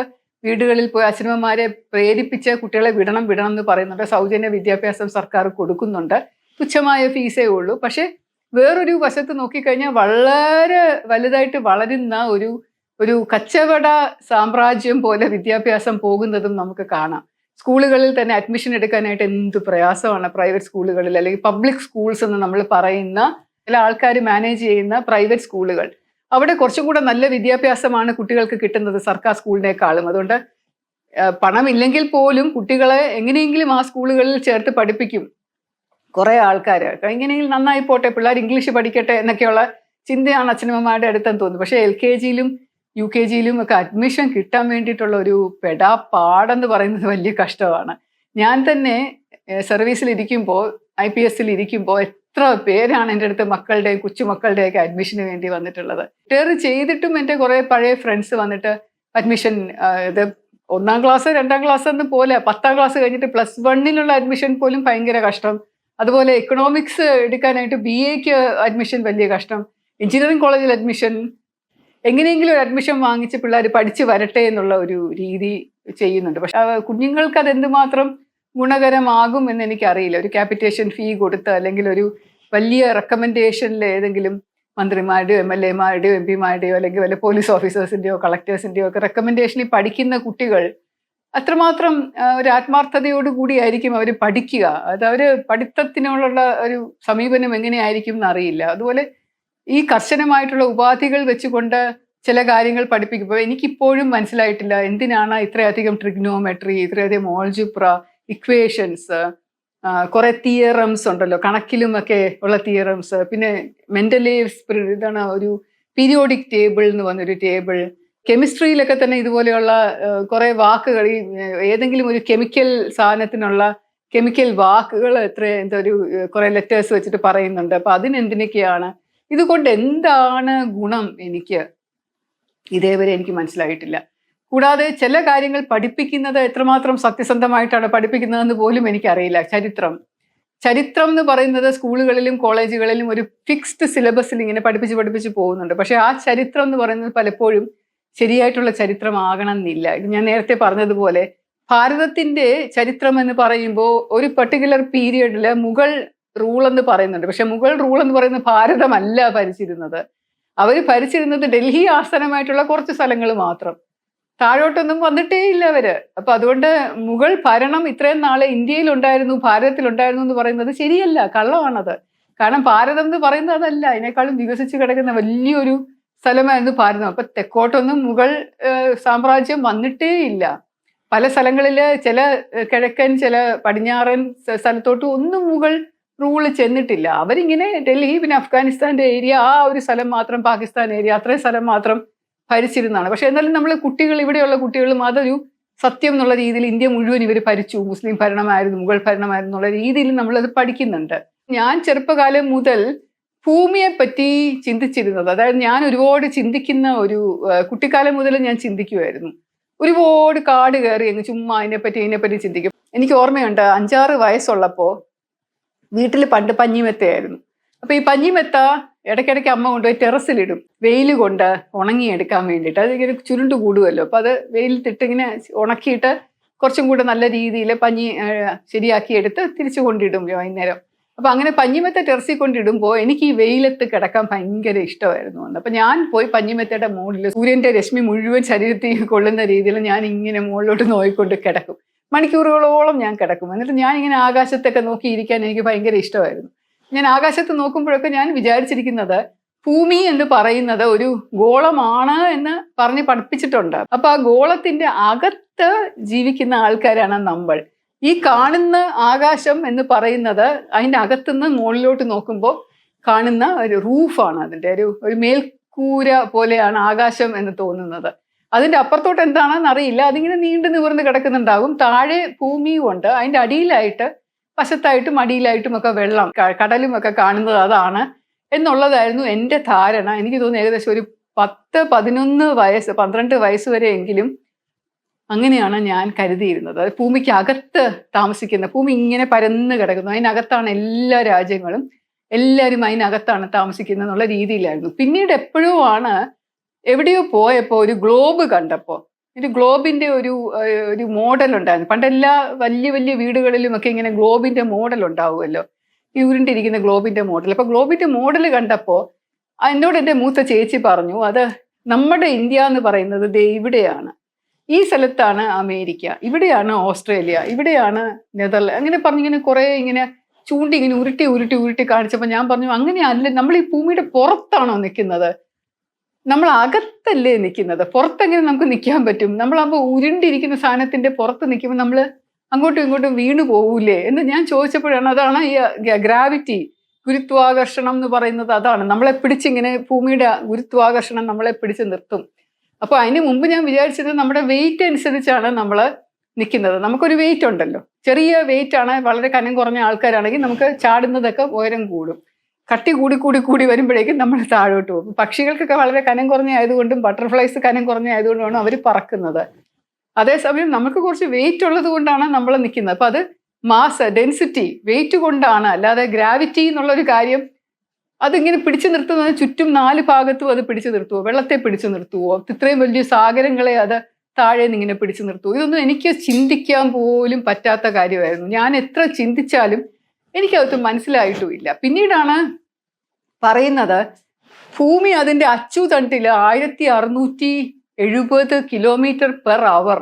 വീടുകളിൽ പോയി അച്ഛനമ്മമാരെ പ്രേരിപ്പിച്ച് കുട്ടികളെ വിടണം വിടണം എന്ന് പറയുന്നുണ്ട്. സൗജന്യ വിദ്യാഭ്യാസം സർക്കാർ കൊടുക്കുന്നുണ്ട്. തുച്ഛമായ ഫീസേ ഉള്ളൂ. പക്ഷേ വേറൊരു വശത്ത് നോക്കിക്കഴിഞ്ഞാൽ വളരെ വലുതായിട്ട് വളരുന്ന ഒരു ഒരു കച്ചവട സാമ്രാജ്യം പോലെ വിദ്യാഭ്യാസം പോകുന്നതും നമുക്ക് കാണാം. സ്കൂളുകളിൽ തന്നെ അഡ്മിഷൻ എടുക്കാനായിട്ട് എന്ത് പ്രയാസമാണ്. പ്രൈവറ്റ് സ്കൂളുകളിൽ അല്ലെങ്കിൽ പബ്ലിക് സ്കൂൾസ് എന്ന് നമ്മൾ പറയുന്ന ചില ആൾക്കാർ മാനേജ് ചെയ്യുന്ന പ്രൈവറ്റ് സ്കൂളുകൾ. അവിടെ കുറച്ചും കൂടെ നല്ല വിദ്യാഭ്യാസമാണ് കുട്ടികൾക്ക് കിട്ടുന്നത് സർക്കാർ സ്കൂളിനേക്കാളും. അതുകൊണ്ട് പണമില്ലെങ്കിൽ പോലും കുട്ടികളെ എങ്ങനെയെങ്കിലും ആ സ്കൂളുകളിൽ ചേർത്ത് പഠിപ്പിക്കും. കുറേ ആൾക്കാർ എങ്ങനെയെങ്കിലും നന്നായി പോട്ടെ പിള്ളേർ ഇംഗ്ലീഷ് പഠിക്കട്ടെ എന്നൊക്കെയുള്ള ചിന്തയാണ് അച്ഛനമ്മമാരുടെ അടുത്തെന്ന് തോന്നുന്നു. പക്ഷേ എൽ കെ ജിയിലും യു കെ ജിയിലും ഒക്കെ അഡ്മിഷൻ കിട്ടാൻ വേണ്ടിയിട്ടുള്ള ഒരു പെടാ പാടെന്ന് പറയുന്നത് വലിയ കഷ്ടമാണ്. ഞാൻ തന്നെ സർവീസിൽ ഇരിക്കുമ്പോൾ ഐ പി എസിൽ ഇരിക്കുമ്പോൾ എത്ര പേരാണ് എന്റെ അടുത്ത് മക്കളുടെയും കൊച്ചുമക്കളുടെയൊക്കെ അഡ്മിഷന് വേണ്ടി വന്നിട്ടുള്ളത്. ടേർ ചെയ്തിട്ടും എന്റെ കുറേ പഴയ ഫ്രണ്ട്സ് വന്നിട്ട് അഡ്മിഷൻ ഇത് ഒന്നാം ക്ലാസ് രണ്ടാം ക്ലാസ് എന്ന് പോലെ പത്താം ക്ലാസ് കഴിഞ്ഞിട്ട് പ്ലസ് വണ്ണിലുള്ള അഡ്മിഷൻ പോലും ഭയങ്കര കഷ്ടം. അതുപോലെ എക്കണോമിക്സ് എടുക്കാനായിട്ട് ബി എക്ക് അഡ്മിഷൻ വലിയ കഷ്ടം. എഞ്ചിനീയറിംഗ് കോളേജിൽ അഡ്മിഷൻ എങ്ങനെയെങ്കിലും ഒരു അഡ്മിഷൻ വാങ്ങിച്ച് പിള്ളേർ പഠിച്ച് വരട്ടെ എന്നുള്ള ഒരു രീതി ചെയ്യുന്നുണ്ട്. പക്ഷെ കുഞ്ഞുങ്ങൾക്ക് അത് എന്തുമാത്രം ഗുണകരമാകും എന്ന് എനിക്കറിയില്ല. ഒരു ക്യാപിറ്റേഷൻ ഫീ കൊടുത്ത് അല്ലെങ്കിൽ ഒരു വലിയ റെക്കമെൻഡേഷനിൽ ഏതെങ്കിലും മന്ത്രിമാരുടെയോ എം എൽ എമാരുടെയോ എം പിമാരുടെയോ അല്ലെങ്കിൽ വല്ല പോലീസ് ഓഫീസേഴ്സിന്റെയോ കളക്ടേഴ്സിന്റെയോ ഒക്കെ റെക്കമെൻഡേഷനിൽ പഠിക്കുന്ന കുട്ടികൾ അത്രമാത്രം ഒരു ആത്മാർത്ഥതയോട് കൂടിയായിരിക്കും അവർ പഠിക്കുക. അത് അവർ പഠിത്തത്തിനോടുള്ള ഒരു സമീപനം എങ്ങനെയായിരിക്കും എന്നറിയില്ല. അതുപോലെ ഈ കർശനമായിട്ടുള്ള ഉപാധികൾ വെച്ചുകൊണ്ട് ചില കാര്യങ്ങൾ പഠിപ്പിക്കുമ്പോൾ എനിക്കിപ്പോഴും മനസ്സിലായിട്ടില്ല എന്തിനാണ് ഇത്രയധികം ട്രിഗ്നോമെട്രി ഇത്രയധികം ഓൾജിബ്ര ഇക്വേഷൻസ് കുറെ തിയറംസ് ഉണ്ടല്ലോ കണക്കിലുമൊക്കെ ഉള്ള തിയറംസ് പിന്നെ മെന്റലി ഇതാണ് ഒരു പീരിയോഡിക് ടേബിൾ എന്ന് പറഞ്ഞൊരു ടേബിൾ കെമിസ്ട്രിയിലൊക്കെ തന്നെ ഇതുപോലെയുള്ള കുറെ വാക്കുകൾ ഈ ഏതെങ്കിലും ഒരു കെമിക്കൽ സാധനത്തിനുള്ള കെമിക്കൽ വാക്കുകൾ എത്ര എന്താ ഒരു കുറെ ലെറ്റേഴ്സ് വെച്ചിട്ട് പറയുന്നുണ്ട്. അപ്പൊ അതിനെന്തിനൊക്കെയാണ്? ഇതുകൊണ്ട് എന്താണ് ഗുണം എനിക്ക്? ഇതേവരെ എനിക്ക് മനസ്സിലായിട്ടില്ല. കൂടാതെ ചില കാര്യങ്ങൾ പഠിപ്പിക്കുന്നത് എത്രമാത്രം സത്യസന്ധമായിട്ടാണ് പഠിപ്പിക്കുന്നതെന്ന് പോലും എനിക്കറിയില്ല. ചരിത്രം. ചരിത്രം എന്ന് പറയുന്നത് സ്കൂളുകളിലും കോളേജുകളിലും ഒരു ഫിക്സ്ഡ് സിലബസിൽ ഇങ്ങനെ പഠിപ്പിച്ച് പഠിപ്പിച്ച് പോകുന്നുണ്ട്. പക്ഷേ ആ ചരിത്രം എന്ന് പറയുന്നത് പലപ്പോഴും ശരിയായിട്ടുള്ള ചരിത്രമാകണം എന്നില്ല ഞാൻ നേരത്തെ പറഞ്ഞതുപോലെ ഭാരതത്തിന്റെ ചരിത്രം എന്ന് പറയുമ്പോൾ ഒരു പെർട്ടിക്കുലർ പീരിയഡിൽ മുഗൾ റൂൾ എന്ന് പറയുന്നുണ്ട്. പക്ഷെ മുഗൾ റൂൾ എന്ന് പറയുന്ന ഭാരതമല്ല ഭരിച്ചിരുന്നത്. അവർ ഭരിച്ചിരുന്നത് ഡൽഹി ആസ്ഥാനമായിട്ടുള്ള കുറച്ച് സ്ഥലങ്ങൾ മാത്രം. താഴോട്ടൊന്നും വന്നിട്ടേ ഇല്ല അവർ. അപ്പൊ അതുകൊണ്ട് മുഗൾ ഭരണം ഇത്രയും നാളെ ഇന്ത്യയിൽ ഉണ്ടായിരുന്നു ഭാരതത്തിൽ ഉണ്ടായിരുന്നു എന്ന് പറയുന്നത് ശരിയല്ല കള്ളമാണത്. കാരണം ഭാരതം എന്ന് പറയുന്നത് അതല്ല അതിനേക്കാളും വികസിച്ച് കിടക്കുന്ന വലിയൊരു സ്ഥലമായിരുന്നു ഭാരതം. അപ്പൊ തെക്കോട്ടൊന്നും മുഗൾ സാമ്രാജ്യം വന്നിട്ടേ ഇല്ല പല സ്ഥലങ്ങളിൽ ചില കിഴക്കൻ ചില പടിഞ്ഞാറൻ സ്ഥ- സ്ഥലത്തോട്ട് ഒന്നും മുഗൾ റൂൾ ചെന്നിട്ടില്ല. അവരിങ്ങനെ ഡൽഹി പിന്നെ അഫ്ഗാനിസ്ഥാന്റെ ഏരിയ ആ ഒരു സ്ഥലം മാത്രം പാകിസ്ഥാൻ ഏരിയ അത്രയും സ്ഥലം മാത്രം ഭരിച്ചിരുന്നതാണ്. പക്ഷെ എന്നാലും നമ്മൾ കുട്ടികൾ ഇവിടെയുള്ള കുട്ടികളും അതൊരു സത്യം എന്നുള്ള രീതിയിൽ ഇന്ത്യ മുഴുവൻ ഇവർ ഭരിച്ചു. മുസ്ലിം ഭരണമായിരുന്നു മുഗൾ ഭരണമായിരുന്നു എന്നുള്ള രീതിയിൽ നമ്മളത് പഠിക്കുന്നുണ്ട്. ഞാൻ ചെറുപ്പകാലം മുതൽ ഭൂമിയെ പറ്റി ചിന്തിച്ചിരുന്നത് അതായത് ഞാൻ ഒരുപാട് ചിന്തിക്കുന്ന ഒരു കുട്ടിക്കാലം മുതൽ ഞാൻ ചിന്തിക്കുമായിരുന്നു ഒരുപാട് കാട് കയറി അങ്ങ് ചുമ്മാ അതിനെപ്പറ്റി ഇതിനെപ്പറ്റി ചിന്തിക്കും. എനിക്ക് ഓർമ്മയുണ്ട് അഞ്ചാറ് വയസ്സുള്ളപ്പോൾ വീട്ടിൽ പണ്ട് പഞ്ഞിമെത്തയായിരുന്നു. അപ്പൊ ഈ പഞ്ഞിമെത്ത ഇടയ്ക്കിടയ്ക്ക് അമ്മ കൊണ്ടുപോയി ടെറസിലിടും. വെയിൽ കൊണ്ട് ഉണങ്ങിയെടുക്കാൻ വേണ്ടിയിട്ട്. അതിങ്ങനെ ചുരുണ്ട് കൂടുമല്ലോ അപ്പോൾ അത് വെയിലത്തിട്ട് ഉണക്കിയിട്ട് കുറച്ചും കൂടെ നല്ല രീതിയിൽ പഞ്ഞി ശരിയാക്കി എടുത്ത് തിരിച്ചു കൊണ്ടിടും വൈകുന്നേരം. അപ്പം അങ്ങനെ പഞ്ഞിമത്തെ ടെറസിൽ കൊണ്ടിടുമ്പോൾ എനിക്ക് ഈ വെയിലത്ത് കിടക്കാൻ ഭയങ്കര ഇഷ്ടമായിരുന്നു അപ്പം ഞാൻ പോയി പഞ്ഞിമത്തയുടെ മുകളിൽ സൂര്യന്റെ രശ്മി മുഴുവൻ ശരീരത്തിൽ കൊള്ളുന്ന രീതിയിൽ ഞാൻ ഇങ്ങനെ മുകളിലോട്ട് നോയിക്കൊണ്ട് കിടക്കും. മണിക്കൂറുകളോളം ഞാൻ കിടക്കും. എന്നിട്ട് ഞാൻ ഇങ്ങനെ ആകാശത്തൊക്കെ നോക്കിയിരിക്കാൻ എനിക്ക് ഭയങ്കര ഇഷ്ടമായിരുന്നു. ഞാൻ ആകാശത്ത് നോക്കുമ്പോഴൊക്കെ ഞാൻ വിചാരിച്ചിരിക്കുന്നത് ഭൂമി എന്ന് പറയുന്നത് ഒരു ഗോളമാണ് എന്ന് പറഞ്ഞ് പഠിപ്പിച്ചിട്ടുണ്ട്. അപ്പൊ ആ ഗോളത്തിന്റെ അകത്ത് ജീവിക്കുന്ന ആൾക്കാരാണ് നമ്മൾ. ഈ കാണുന്ന ആകാശം എന്ന് പറയുന്നത് അതിന്റെ അകത്തുനിന്ന് മുകളിലോട്ട് നോക്കുമ്പോൾ കാണുന്ന ഒരു റൂഫാണ്. അതിന്റെ ഒരു ഒരു മേൽക്കൂര പോലെയാണ് ആകാശം എന്ന് തോന്നുന്നത്. അതിന്റെ അപ്പുറത്തോട്ട് എന്താണെന്ന് അറിയില്ല. അതിങ്ങനെ നീണ്ടു നിവർന്ന് കിടക്കുന്നുണ്ടാകും. താഴെ ഭൂമിയും ഉണ്ട് അതിന്റെ അടിയിലായിട്ട് വശത്തായിട്ടും അടിയിലായിട്ടും ഒക്കെ വെള്ളം കടലും ഒക്കെ കാണുന്നത് അതാണ്. എന്നുള്ളതായിരുന്നു എന്റെ ധാരണ. എനിക്ക് തോന്നുന്നു ഏകദേശം ഒരു പത്ത് പതിനൊന്ന് വയസ്സ് പന്ത്രണ്ട് വയസ്സ് വരെയെങ്കിലും അങ്ങനെയാണ് ഞാൻ കരുതിയിരുന്നത്. അത് ഭൂമിക്ക് അകത്ത് താമസിക്കുന്ന ഭൂമി ഇങ്ങനെ പരന്ന് കിടക്കുന്നു. അതിനകത്താണ് എല്ലാ രാജ്യങ്ങളും എല്ലാവരും അതിനകത്താണ് താമസിക്കുന്നത് എന്നുള്ള രീതിയിലായിരുന്നു. പിന്നീട് എപ്പോഴും ആണ് എവിടെയോ പോയപ്പോൾ ഒരു ഗ്ലോബ് കണ്ടപ്പോൾ ഒരു ഗ്ലോബിന്റെ ഒരു ഒരു മോഡൽ ഉണ്ടായിരുന്നു. പണ്ടെല്ലാ വലിയ വലിയ വീടുകളിലും ഒക്കെ ഇങ്ങനെ ഗ്ലോബിന്റെ മോഡൽ ഉണ്ടാവുമല്ലോ. ഈ ഉരുണ്ടിരിക്കുന്ന ഗ്ലോബിന്റെ മോഡൽ. അപ്പൊ ഗ്ലോബിന്റെ മോഡൽ കണ്ടപ്പോൾ എന്നോട് എന്റെ മൂത്ത ചേച്ചി പറഞ്ഞു അത് നമ്മുടെ ഇന്ത്യ എന്ന് പറയുന്നത് ദേ ഇവിടെയാണ്. ഈ സ്ഥലത്താണ് അമേരിക്ക ഇവിടെയാണ് ഓസ്ട്രേലിയ ഇവിടെയാണ് നെതർലാൻഡ് അങ്ങനെ പറഞ്ഞിങ്ങനെ കുറേ ഇങ്ങനെ ചൂണ്ടി ഇങ്ങനെ ഉരുട്ടി ഉരുട്ടി ഉരുട്ടി കാണിച്ചപ്പോൾ ഞാൻ പറഞ്ഞു അങ്ങനെയല്ല നമ്മൾ ഈ ഭൂമിയുടെ പുറത്താണോ നിൽക്കുന്നത്? നമ്മൾ അകത്തല്ലേ നിൽക്കുന്നത്? പുറത്തെങ്ങനെ നമുക്ക് നിൽക്കാൻ പറ്റും? നമ്മളാകുമ്പോൾ ഉരുണ്ടിരിക്കുന്ന സാധനത്തിന്റെ പുറത്ത് നിൽക്കുമ്പോൾ നമ്മൾ അങ്ങോട്ടും ഇങ്ങോട്ടും വീണു പോകൂലേ എന്ന് ഞാൻ ചോദിച്ചപ്പോഴാണ് അതാണ് ഈ ഗ്രാവിറ്റി ഗുരുത്വാകർഷണം എന്ന് പറയുന്നത് അതാണ്. നമ്മളെ പിടിച്ചിങ്ങനെ ഭൂമിയുടെ ഗുരുത്വാകർഷണം നമ്മളെ പിടിച്ച് നിർത്തും. അപ്പോൾ അതിന് മുമ്പ് ഞാൻ വിചാരിച്ചത് നമ്മുടെ വെയിറ്റ് അനുസരിച്ചാണ് നമ്മൾ നിൽക്കുന്നത്. നമുക്കൊരു വെയിറ്റ് ഉണ്ടല്ലോ. ചെറിയ വെയിറ്റ് ആണ് വളരെ കനം കുറഞ്ഞ ആൾക്കാരാണെങ്കിൽ നമുക്ക് ചാടുന്നതൊക്കെ ഉയരം കൂടും. കട്ടി കൂടി കൂടി കൂടി വരുമ്പോഴേക്കും നമ്മൾ താഴോട്ട് പോകും. പക്ഷികൾക്കൊക്കെ വളരെ കനം കുറഞ്ഞ ആയതുകൊണ്ടും ബട്ടർഫ്ലൈസ് കനം കുറഞ്ഞ ആയതുകൊണ്ടാണ് അവർ പറക്കുന്നത്. അതേസമയം നമുക്ക് കുറച്ച് വെയിറ്റ് ഉള്ളത് കൊണ്ടാണ് നമ്മൾ നിൽക്കുന്നത് അപ്പം അത് മാസ് ഡെൻസിറ്റി വെയിറ്റ് കൊണ്ടാണ്. അല്ലാതെ ഗ്രാവിറ്റി എന്നുള്ളൊരു കാര്യം അതിങ്ങനെ പിടിച്ചു നിർത്തുന്നത് ചുറ്റും നാല് ഭാഗത്തും അത് പിടിച്ചു നിർത്തുമോ വെള്ളത്തെ പിടിച്ചു നിർത്തുമോ ഇത്രയും വലിയ സാഗരങ്ങളെ അത് താഴെ നിന്ന് ഇങ്ങനെ പിടിച്ചു നിർത്തുമോ ഇതൊന്നും എനിക്ക് ചിന്തിക്കാൻ പോലും പറ്റാത്ത കാര്യമായിരുന്നു. ഞാൻ എത്ര ചിന്തിച്ചാലും എനിക്കത് മനസ്സിലായിട്ടുമില്ല. പിന്നീടാണ് പറയുന്നത് ഭൂമി അതിന്റെ അച്ചുതണ്ടിൽ ആയിരത്തി അറുന്നൂറ്റി എഴുപത് കിലോമീറ്റർ പെർ അവർ.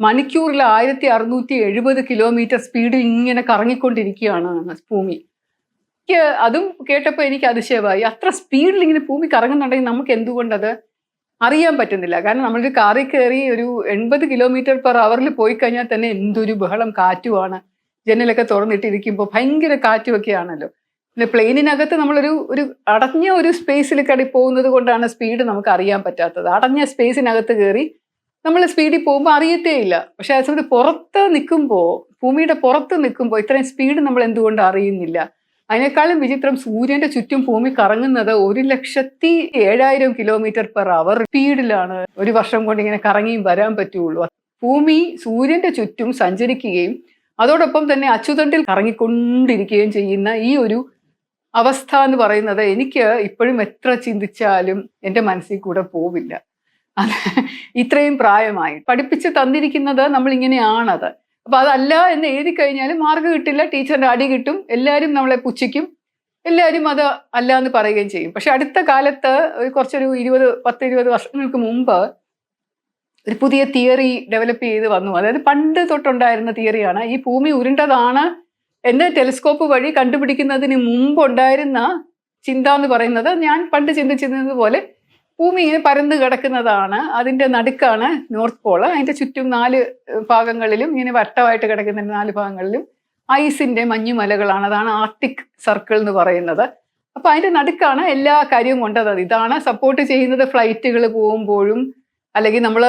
മണിക്കൂറിൽ ആയിരത്തി അറുന്നൂറ്റി എഴുപത് കിലോമീറ്റർ സ്പീഡിൽ ഇങ്ങനെ കറങ്ങിക്കൊണ്ടിരിക്കുകയാണ് ഭൂമി. എനിക്ക് അതും കേട്ടപ്പോൾ എനിക്ക് അതിശയമായി. അത്ര സ്പീഡിൽ ഇങ്ങനെ ഭൂമി കറങ്ങുന്നുണ്ടെങ്കിൽ നമുക്ക് എന്തുകൊണ്ടത് അറിയാൻ പറ്റുന്നില്ല. കാരണം നമ്മളൊരു കാറിൽ കയറി ഒരു എൺപത് കിലോമീറ്റർ പെർ അവറിൽ പോയി കഴിഞ്ഞാൽ തന്നെ എന്തൊരു ബഹളം കാറ്റുമാണ്. ജനലൊക്കെ തുറന്നിട്ടിരിക്കുമ്പോൾ ഭയങ്കര കാറ്റുമൊക്കെയാണല്ലോ. പിന്നെ പ്ലെയിനിനകത്ത് നമ്മളൊരു ഒരു അടഞ്ഞ ഒരു സ്പേസിൽ കടി പോകുന്നത് കൊണ്ടാണ് സ്പീഡ് നമുക്ക് അറിയാൻ പറ്റാത്തത്. അടഞ്ഞ സ്പേസിനകത്ത് കയറി നമ്മൾ സ്പീഡിൽ പോകുമ്പോൾ അറിയത്തേ ഇല്ല പക്ഷെ അതേസമയത്ത് പുറത്ത് നിൽക്കുമ്പോൾ ഭൂമിയുടെ പുറത്ത് നിൽക്കുമ്പോൾ ഇത്രയും സ്പീഡ് നമ്മൾ എന്തുകൊണ്ട് അറിയുന്നില്ല? അതിനേക്കാളും വിചിത്രം സൂര്യന്റെ ചുറ്റും ഭൂമി കറങ്ങുന്നത് ഒരു ലക്ഷത്തി ഏഴായിരം കിലോമീറ്റർ പെർ അവർ സ്പീഡിലാണ് ഒരു വർഷം കൊണ്ട് ഇങ്ങനെ കറങ്ങിയും വരാൻ പറ്റുള്ളൂ. ഭൂമി സൂര്യന്റെ ചുറ്റും സഞ്ചരിക്കുകയും അതോടൊപ്പം തന്നെ അച്ചുതണ്ടിൽ കറങ്ങിക്കൊണ്ടിരിക്കുകയും ചെയ്യുന്ന ഈ ഒരു അവസ്ഥ എന്ന് പറയുന്നത് എനിക്ക് ഇപ്പോഴും എത്ര ചിന്തിച്ചാലും എന്റെ മനസ്സിൽ കൂടെ പോവില്ല. അത് ഇത്രയും പ്രായമായി പഠിപ്പിച്ച് തന്നിരിക്കുന്നത് നമ്മൾ അപ്പൊ അതല്ല എന്ന് എഴുതി കഴിഞ്ഞാൽ മാർക്ക് കിട്ടില്ല ടീച്ചറിന്റെ അടി കിട്ടും എല്ലാവരും നമ്മളെ പുച്ഛിക്കും എല്ലാവരും അത് അല്ല എന്ന് പറയുകയും ചെയ്യും. പക്ഷെ അടുത്ത കാലത്ത് കുറച്ചൊരു ഇരുപത് പത്ത് ഇരുപത് വർഷങ്ങൾക്ക് മുമ്പ് ഒരു പുതിയ തിയറി ഡെവലപ്പ് ചെയ്ത് വന്നു. അതായത് പണ്ട് തൊട്ടുണ്ടായിരുന്ന തിയറിയാണ്. ഈ ഭൂമി ഉരുണ്ടതാണ് എന്ന് ടെലിസ്കോപ്പ് വഴി കണ്ടുപിടിക്കുന്നതിന് മുമ്പ് ഉണ്ടായിരുന്ന ചിന്ത എന്ന് പറയുന്നത് ഞാൻ പണ്ട് ചിന്തിച്ചിരുന്നത് പോലെ ഭൂമി ഇങ്ങനെ പരന്ന് കിടക്കുന്നതാണ്. അതിന്റെ നടുക്കാണ് നോർത്ത് പോൾ അതിന്റെ ചുറ്റും നാല് ഭാഗങ്ങളിലും ഇങ്ങനെ വട്ടമായിട്ട് കിടക്കുന്ന നാല് ഭാഗങ്ങളിലും ഐസിന്റെ മഞ്ഞുമലകളാണ്. അതാണ് ആർട്ടിക് സർക്കിൾ എന്ന് പറയുന്നത്. അപ്പോൾ അതിന്റെ നടുക്കാണ് എല്ലാ കാര്യവും കൊണ്ടത്. ഇതാണ് സപ്പോർട്ട് ചെയ്യുന്നത് ഫ്ലൈറ്റുകൾ പോകുമ്പോഴും അല്ലെങ്കിൽ നമ്മൾ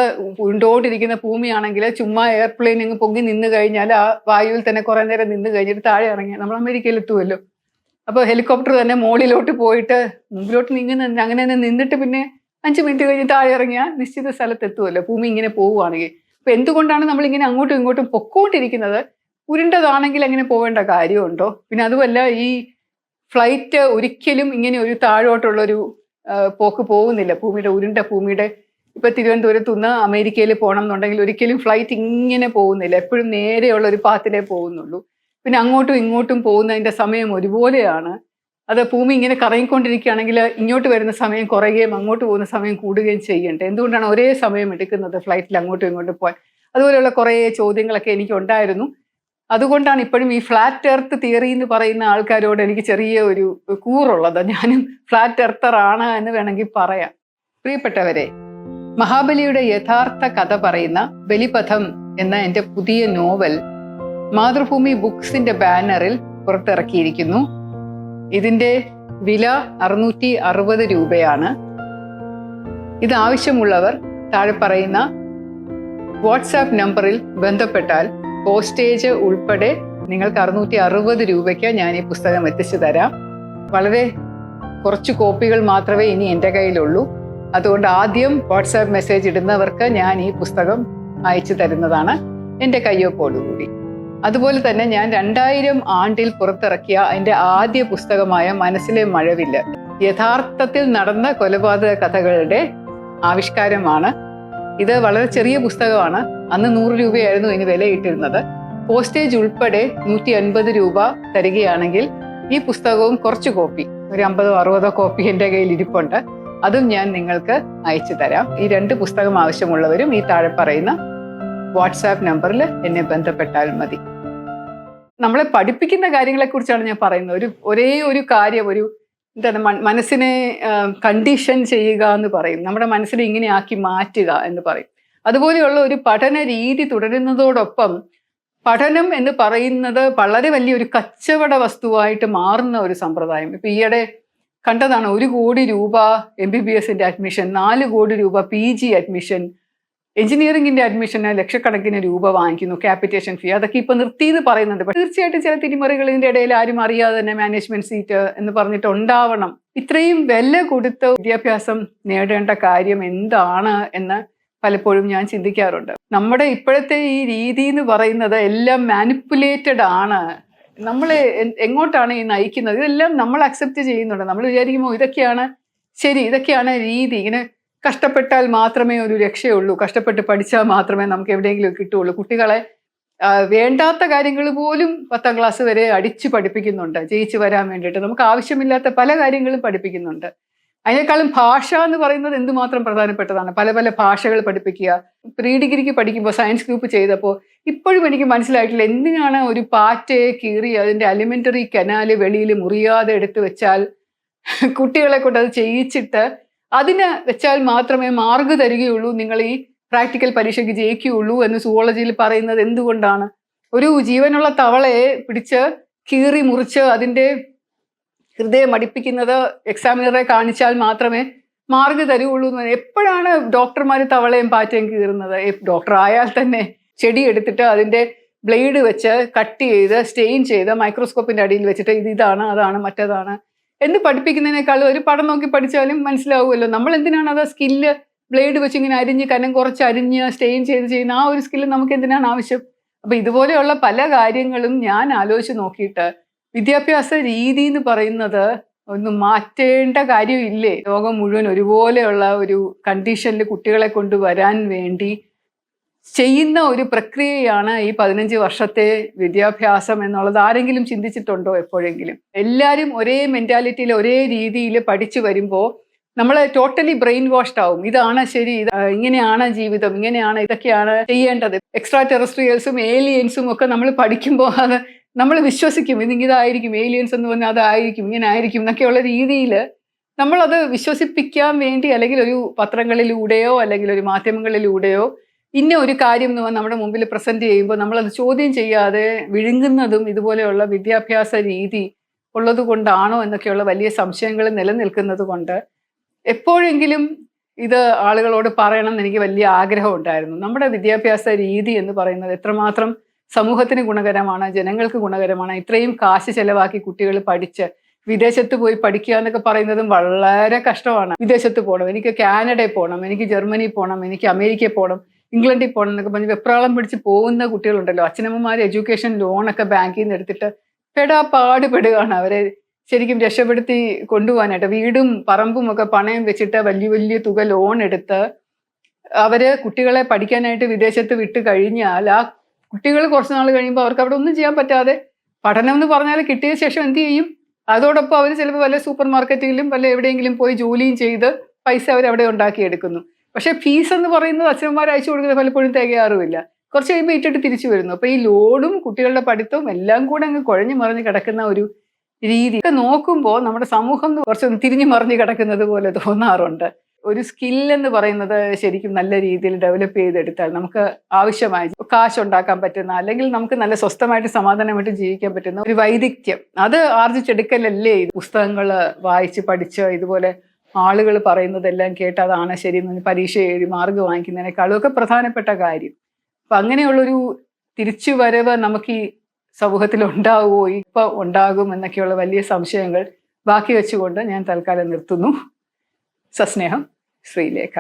ഉണ്ടോണ്ടിരിക്കുന്ന ഭൂമിയാണെങ്കിൽ ചുമ്മാ എയർപ്ലെയിൻ ഇങ്ങ് പൊങ്ങി നിന്ന് കഴിഞ്ഞാൽ ആ വായുവിൽ തന്നെ കുറെ നേരം നിന്ന് കഴിഞ്ഞിട്ട് താഴെ ഇറങ്ങിയാൽ നമ്മൾ അമേരിക്കയിൽ എത്തുമല്ലോ അപ്പോൾ ഹെലികോപ്റ്റർ തന്നെ മുകളിലോട്ട് പോയിട്ട് മുമ്പിലോട്ട് നീങ്ങുന്ന അങ്ങനെ തന്നെ നിന്നിട്ട് പിന്നെ അഞ്ച് മിനിറ്റ് കഴിഞ്ഞ് താഴെ ഇറങ്ങിയാൽ നിശ്ചിത സ്ഥലത്ത് എത്തുമല്ലോ ഭൂമി ഇങ്ങനെ പോവുകയാണെങ്കിൽ അപ്പൊ എന്തുകൊണ്ടാണ് നമ്മൾ ഇങ്ങനെ അങ്ങോട്ടും ഇങ്ങോട്ടും പൊക്കോണ്ടിരിക്കുന്നത്? ഉരുണ്ടതാണെങ്കിൽ അങ്ങനെ പോവേണ്ട കാര്യമുണ്ടോ? പിന്നെ അതുമല്ല ഈ ഫ്ലൈറ്റ് ഒരിക്കലും ഇങ്ങനെ ഒരു താഴോട്ടുള്ളൊരു പോക്ക് പോകുന്നില്ല. ഭൂമിയുടെ ഉരുണ്ട ഭൂമിയുടെ ഇപ്പൊ തിരുവനന്തപുരത്ത് നിന്ന് അമേരിക്കയിൽ പോകണം എന്നുണ്ടെങ്കിൽ ഒരിക്കലും ഫ്ലൈറ്റ് ഇങ്ങനെ പോകുന്നില്ല. എപ്പോഴും നേരെയുള്ള ഒരു പാത്തിലേ പോകുന്നുള്ളൂ. പിന്നെ അങ്ങോട്ടും ഇങ്ങോട്ടും പോകുന്നതിന്റെ സമയം ഒരുപോലെയാണ്. അത് ഭൂമി ഇങ്ങനെ കറങ്ങിക്കൊണ്ടിരിക്കുകയാണെങ്കിൽ ഇങ്ങോട്ട് വരുന്ന സമയം കുറയുകയും അങ്ങോട്ട് പോകുന്ന സമയം കൂടുകയും ചെയ്യണ്ടേ? എന്തുകൊണ്ടാണ് ഒരേ സമയം എടുക്കുന്നത് ഫ്ലൈറ്റിൽ അങ്ങോട്ടും ഇങ്ങോട്ടും പോകാൻ? അതുപോലെയുള്ള കുറേ ചോദ്യങ്ങളൊക്കെ എനിക്ക് ഉണ്ടായിരുന്നു അതുകൊണ്ടാണ് ഇപ്പോഴും ഈ ഫ്ലാറ്റ് എർത്ത് തിയറി എന്ന് പറയുന്ന ആൾക്കാരോട് എനിക്ക് ചെറിയ ഒരു കൂറുള്ളത്. ഞാനും ഫ്ലാറ്റ് എർത്തറാണ് എന്ന് വേണമെങ്കിൽ പറയാം. പ്രിയപ്പെട്ടവരെ മഹാബലിയുടെ യഥാർത്ഥ കഥ പറയുന്ന ബലിപഥം എന്ന എന്റെ പുതിയ നോവൽ മാതൃഭൂമി ബുക്സിന്റെ ബാനറിൽ പുറത്തിറക്കിയിരിക്കുന്നു. ഇതിന്റെ വില അറുന്നൂറ്റി അറുപത് രൂപയാണ്. ഇത് ആവശ്യമുള്ളവർ താഴെ പറയുന്ന വാട്സാപ്പ് നമ്പറിൽ ബന്ധപ്പെട്ടാൽ പോസ്റ്റേജ് ഉൾപ്പെടെ നിങ്ങൾക്ക് അറുന്നൂറ്റി അറുപത് രൂപയ്ക്ക് ഞാൻ ഈ പുസ്തകം എത്തിച്ചു തരാം. വളരെ കുറച്ച് കോപ്പികൾ മാത്രമേ ഇനി എന്റെ കയ്യിലുള്ളൂ. അതുകൊണ്ട് ആദ്യം വാട്സാപ്പ് മെസ്സേജ് ഇടുന്നവർക്ക് ഞാൻ ഈ പുസ്തകം അയച്ചു തരുന്നതാണ് എന്റെ കയ്യൊപ്പോടുകൂടി. അതുപോലെ തന്നെ ഞാൻ രണ്ടായിരം ആണ്ടിൽ പുറത്തിറക്കിയ എന്റെ ആദ്യ പുസ്തകമായ മനസ്സിലെ മഴവില്ല് യഥാർത്ഥത്തിൽ നടന്ന കൊലപാതക കഥകളുടെ ആവിഷ്കാരമാണ്. ഇത് വളരെ ചെറിയ പുസ്തകമാണ്. അന്ന് നൂറ് രൂപയായിരുന്നു ഇതിന് വിലയിട്ടിരുന്നത്. പോസ്റ്റേജ് ഉൾപ്പെടെ നൂറ്റി അൻപത് രൂപ തരികയാണെങ്കിൽ ഈ പുസ്തകവും കുറച്ച് കോപ്പി ഒരു അമ്പതോ അറുപതോ കോപ്പി എന്റെ കയ്യിൽ ഇരിപ്പുണ്ട്. അതും ഞാൻ നിങ്ങൾക്ക് അയച്ചു തരാം. ഈ രണ്ട് പുസ്തകം ആവശ്യമുള്ളവരും ഈ താഴെ പറയുന്ന വാട്സാപ്പ് നമ്പറിൽ എന്നെ ബന്ധപ്പെട്ടാൽ മതി. നമ്മളെ പഠിപ്പിക്കുന്ന കാര്യങ്ങളെ കുറിച്ചാണ് ഞാൻ പറയുന്നത്. ഒരു ഒരേ ഒരു കാര്യം ഒരു എന്താണ് മനസ്സിനെ കണ്ടീഷൻ ചെയ്യുക എന്ന് പറയും. നമ്മുടെ മനസ്സിനെ ഇങ്ങനെ ആക്കി മാറ്റുക എന്ന് പറയും. അതുപോലെയുള്ള ഒരു പഠന രീതി തുടരുന്നതോടൊപ്പം പഠനം എന്ന് പറയുന്നത് വളരെ വലിയൊരു കച്ചവട വസ്തുവായിട്ട് മാറുന്ന ഒരു സമ്പ്രദായം. ഇപ്പൊ ഈയിടെ കണ്ടതാണ് ഒരു കോടി രൂപ എം ബി ബി എസിന്റെ അഡ്മിഷൻ നാല് കോടി രൂപ പി ജി അഡ്മിഷൻ എഞ്ചിനീയറിംഗിന്റെ അഡ്മിഷന് ലക്ഷക്കണക്കിന് രൂപ വാങ്ങിക്കുന്നു ക്യാപിറ്റേഷൻ ഫീ അതൊക്കെ ഇപ്പൊ നിർത്തി എന്ന് പറയുന്നുണ്ട് തീർച്ചയായിട്ടും ചില തിരിമറികൾ ഇതിന്റെ ഇടയിൽ ആരും അറിയാതെ തന്നെ മാനേജ്മെന്റ് സീറ്റ് എന്ന് പറഞ്ഞിട്ട് ഉണ്ടാവണം ഇത്രയും വില കൊടുത്ത് വിദ്യാഭ്യാസം നേടേണ്ട കാര്യം എന്താണ് എന്ന് പലപ്പോഴും ഞാൻ ചിന്തിക്കാറുണ്ട്. നമ്മുടെ ഇപ്പോഴത്തെ ഈ രീതി എന്ന് പറയുന്നത് എല്ലാം മാനിപ്പുലേറ്റഡ് ആണ്. നമ്മളെ എ- എങ്ങോട്ടാണ് ഈ നയിക്കുന്നത്? ഇതെല്ലാം നമ്മൾ അക്സെപ്റ്റ് ചെയ്യുന്നുണ്ട്. നമ്മൾ വിചാരിക്കുമ്പോൾ ഇതൊക്കെയാണ് ശരി ഇതൊക്കെയാണ് രീതി. ഇങ്ങനെ കഷ്ടപ്പെട്ടാൽ മാത്രമേ ഒരു രക്ഷയുള്ളൂ. കഷ്ടപ്പെട്ട് പഠിച്ചാൽ മാത്രമേ നമുക്ക് എവിടെയെങ്കിലും കിട്ടുള്ളൂ കുട്ടികളെ വേണ്ടാത്ത കാര്യങ്ങൾ പോലും പത്താം ക്ലാസ് വരെ അടിച്ചു പഠിപ്പിക്കുന്നുണ്ട്. ജയിച്ചു വരാൻ വേണ്ടിയിട്ട്. നമുക്ക് ആവശ്യമില്ലാത്ത പല കാര്യങ്ങളും പഠിപ്പിക്കുന്നുണ്ട്. അതിനേക്കാളും ഭാഷ എന്ന് പറയുന്നത് എന്തുമാത്രം പ്രധാനപ്പെട്ടതാണ്? പല പല ഭാഷകൾ പഠിപ്പിക്കുക. പ്രീ ഡിഗ്രിക്ക് പഠിക്കുമ്പോൾ സയൻസ് ഗ്രൂപ്പ് ചെയ്തപ്പോൾ ഇപ്പോഴും എനിക്ക് മനസ്സിലായിട്ടില്ല എന്തിനാണ് ഒരു പാറ്റയെ കീറി അതിന്റെ അലിമെന്ററി കനാല് വെളിയിൽ മുറിയാതെ എടുത്തു വെച്ചാൽ കുട്ടികളെ കൊണ്ട് അത് ചെയ്യിച്ചിട്ട് അതിന് വെച്ചാൽ മാത്രമേ മാർക്ക് തരികയുള്ളൂ നിങ്ങൾ ഈ പ്രാക്ടിക്കൽ പരീക്ഷയ്ക്ക് ജയിക്കുകയുള്ളൂ എന്ന് സുവോളജിയിൽ പറയുന്നത് എന്തുകൊണ്ടാണ്? ഒരു ജീവനുള്ള തവളയെ പിടിച്ച് കീറി മുറിച്ച് അതിന്റെ ഹൃദയം അടിപ്പിക്കുന്നത് എക്സാമിനറെ കാണിച്ചാൽ മാത്രമേ മാർക്ക് തരുള്ളൂ എന്ന്. എപ്പോഴാണ് ഡോക്ടർമാർ തവളയും പാറ്റയും കീറുന്നത്? ഡോക്ടർ ആയാൽ തന്നെ ചെടി എടുത്തിട്ട് അതിന്റെ ബ്ലേഡ് വെച്ച് കട്ട് ചെയ്ത് സ്റ്റെയിൻ ചെയ്ത് മൈക്രോസ്കോപ്പിന്റെ അടിയിൽ വെച്ചിട്ട് ഇത് ഇതാണ് അതാണ് മറ്റേതാണ് എന്ന് പഠിപ്പിക്കുന്നതിനേക്കാളും ഒരു പടം നോക്കി പഠിച്ചാലും മനസ്സിലാവുമല്ലോ. നമ്മൾ എന്തിനാണ് അത് സ്കില്ല് ബ്ലേഡ് വെച്ച് ഇങ്ങനെ അരിഞ്ഞ് കനം കുറച്ച് അരിഞ്ഞ് സ്റ്റെയിൻ ചെയ്ത് ചെയ്യുന്ന ആ ഒരു സ്കില്ല് നമുക്ക് എന്തിനാണ് ആവശ്യം? അപ്പം ഇതുപോലെയുള്ള പല കാര്യങ്ങളും ഞാൻ ആലോചിച്ച് നോക്കിയിട്ട് വിദ്യാഭ്യാസ രീതി എന്ന് പറയുന്നത് ഒന്ന് മാറ്റേണ്ട കാര്യമില്ലേ? ലോകം മുഴുവൻ ഒരുപോലെയുള്ള ഒരു കണ്ടീഷനിൽ കുട്ടികളെ കൊണ്ടുവരാൻ വേണ്ടി ചെയ്യുന്ന ഒരു പ്രക്രിയയാണ് ഈ പതിനഞ്ച് വർഷത്തെ വിദ്യാഭ്യാസം എന്നുള്ളത്. ആരെങ്കിലും ചിന്തിച്ചിട്ടുണ്ടോ എപ്പോഴെങ്കിലും? എല്ലാവരും ഒരേ മെന്റാലിറ്റിയിൽ ഒരേ രീതിയിൽ പഠിച്ചു വരുമ്പോൾ നമ്മൾ ടോട്ടലി ബ്രെയിൻ വാഷ്ഡ് ആവും. ഇതാണ് ശരി ഇങ്ങനെയാണ് ജീവിതം ഇങ്ങനെയാണ് ഇതൊക്കെയാണ് ചെയ്യേണ്ടത്. എക്സ്ട്രാ ടെറസ്ട്രിയൽസും ഏലിയൻസും ഒക്കെ നമ്മൾ പഠിക്കുമ്പോൾ അത് നമ്മൾ വിശ്വസിക്കും ഇതിങ്ങിതായിരിക്കും ഏലിയൻസ് എന്ന് പറഞ്ഞാൽ അതായിരിക്കും ഇങ്ങനെ ആയിരിക്കും എന്നൊക്കെയുള്ള രീതിയിൽ നമ്മളത് വിശ്വസിപ്പിക്കാൻ വേണ്ടി അല്ലെങ്കിൽ ഒരു പത്രങ്ങളിലൂടെയോ അല്ലെങ്കിൽ ഒരു മാധ്യമങ്ങളിലൂടെയോ ഇന്ന ഒരു കാര്യം എന്ന് നമ്മുടെ മുമ്പിൽ പ്രസന്റ് ചെയ്യുമ്പോൾ നമ്മളത് ചോദ്യം ചെയ്യാതെ വിഴുങ്ങുന്നതും ഇതുപോലെയുള്ള വിദ്യാഭ്യാസ രീതി ഉള്ളത് കൊണ്ടാണോ എന്നൊക്കെയുള്ള വലിയ സംശയങ്ങൾ നിലനിൽക്കുന്നത് കൊണ്ട് എപ്പോഴെങ്കിലും ഇത് ആളുകളോട് പറയണം എന്ന് എനിക്ക് വലിയ ആഗ്രഹം ഉണ്ടായിരുന്നു. നമ്മുടെ വിദ്യാഭ്യാസ രീതി എന്ന് പറയുന്നത് എത്രമാത്രം സമൂഹത്തിന് ഗുണകരമാണ് ജനങ്ങൾക്ക് ഗുണകരമാണ്. ഇത്രയും കാശ് ചെലവാക്കി കുട്ടികൾ പഠിച്ച് വിദേശത്ത് പോയി പഠിക്കുക എന്നൊക്കെ പറയുന്നതും വളരെ കഷ്ടമാണ്. വിദേശത്ത് പോകണം എനിക്ക് കാനഡയിൽ പോകണം എനിക്ക് ജർമ്മനി പോകണം എനിക്ക് അമേരിക്കയിൽ പോകണം ഇംഗ്ലണ്ടിൽ പോകണം എന്നൊക്കെ പറഞ്ഞ് വെപ്രാളം പിടിച്ച് പോകുന്ന കുട്ടികളുണ്ടല്ലോ. അച്ഛനമ്മമാർ എഡ്യൂക്കേഷൻ ലോണൊക്കെ ബാങ്കിൽ നിന്ന് എടുത്തിട്ട് പെടാ പാടുപെടുകയാണ് അവരെ ശരിക്കും രക്ഷപ്പെടുത്തി കൊണ്ടുപോകാനായിട്ട് വീടും പറമ്പും ഒക്കെ പണയം വെച്ചിട്ട് വലിയ വലിയ തുക ലോൺ എടുത്ത് അവർ കുട്ടികളെ പഠിക്കാനായിട്ട് വിദേശത്ത് വിട്ട് കഴിഞ്ഞാൽ ആ കുട്ടികൾ കുറച്ച് നാൾ കഴിയുമ്പോൾ അവർക്ക് അവിടെ ഒന്നും ചെയ്യാൻ പറ്റാതെ പഠനം എന്ന് പറഞ്ഞാൽ കിട്ടിയ ശേഷം എന്ത് ചെയ്യും? അതോടൊപ്പം അവർ ചിലപ്പോൾ വല്ല സൂപ്പർ മാർക്കറ്റിലും വല്ല എവിടെയെങ്കിലും പോയി ജോലിയും ചെയ്ത് പൈസ അവർ അവിടെ ഉണ്ടാക്കിയെടുക്കുന്നു. പക്ഷെ ഫീസ് എന്ന് പറയുന്നത് അച്ഛന്മാർ അയച്ചു കൊടുക്കുന്നത് പലപ്പോഴും തികയാറുമില്ല. കുറച്ച് കഴിയുമ്പോൾ ഇട്ടിട്ട് തിരിച്ചു വരുന്നു. അപ്പോൾ ഈ ലോഡും കുട്ടികളുടെ പഠിത്തവും എല്ലാം കൂടെ അങ്ങ് കുഴഞ്ഞു മറിഞ്ഞ് കിടക്കുന്ന ഒരു രീതി. നോക്കുമ്പോൾ നമ്മുടെ സമൂഹം കുറച്ചൊന്ന് തിരിഞ്ഞു മറിഞ്ഞ് കിടക്കുന്നത് പോലെ തോന്നാറുണ്ട്. ഒരു സ്കിൽ എന്ന് പറയുന്നത് ശരിക്കും നല്ല രീതിയിൽ ഡെവലപ്പ് ചെയ്തെടുത്താൽ നമുക്ക് ആവശ്യമായ കാശ് ഉണ്ടാക്കാൻ പറ്റുന്ന അല്ലെങ്കിൽ നമുക്ക് നല്ല സ്വസ്ഥമായിട്ട് സമാധാനമായിട്ട് ജീവിക്കാൻ പറ്റുന്ന ഒരു വൈദഗ്ധ്യം. അത് ആർജിച്ചെടുക്കലല്ലേ പുസ്തകങ്ങൾ വായിച്ച് പഠിച്ച് ഇതുപോലെ ആളുകൾ പറയുന്നതെല്ലാം കേട്ട് അതാണ് ശരി പരീക്ഷ എഴുതി മാർഗ് വാങ്ങിക്കുന്നതിനേക്കാളും ഒക്കെ പ്രധാനപ്പെട്ട കാര്യം. അപ്പൊ അങ്ങനെയുള്ളൊരു തിരിച്ചുവരവ് നമുക്ക് ഈ സമൂഹത്തിൽ ഉണ്ടാവുമോ? ഇപ്പൊ ഉണ്ടാകും എന്നൊക്കെയുള്ള വലിയ സംശയങ്ങൾ ബാക്കി വെച്ചുകൊണ്ട് ഞാൻ തൽക്കാലം നിർത്തുന്നു. സസ്നേഹം. ശ്രീലേഖ.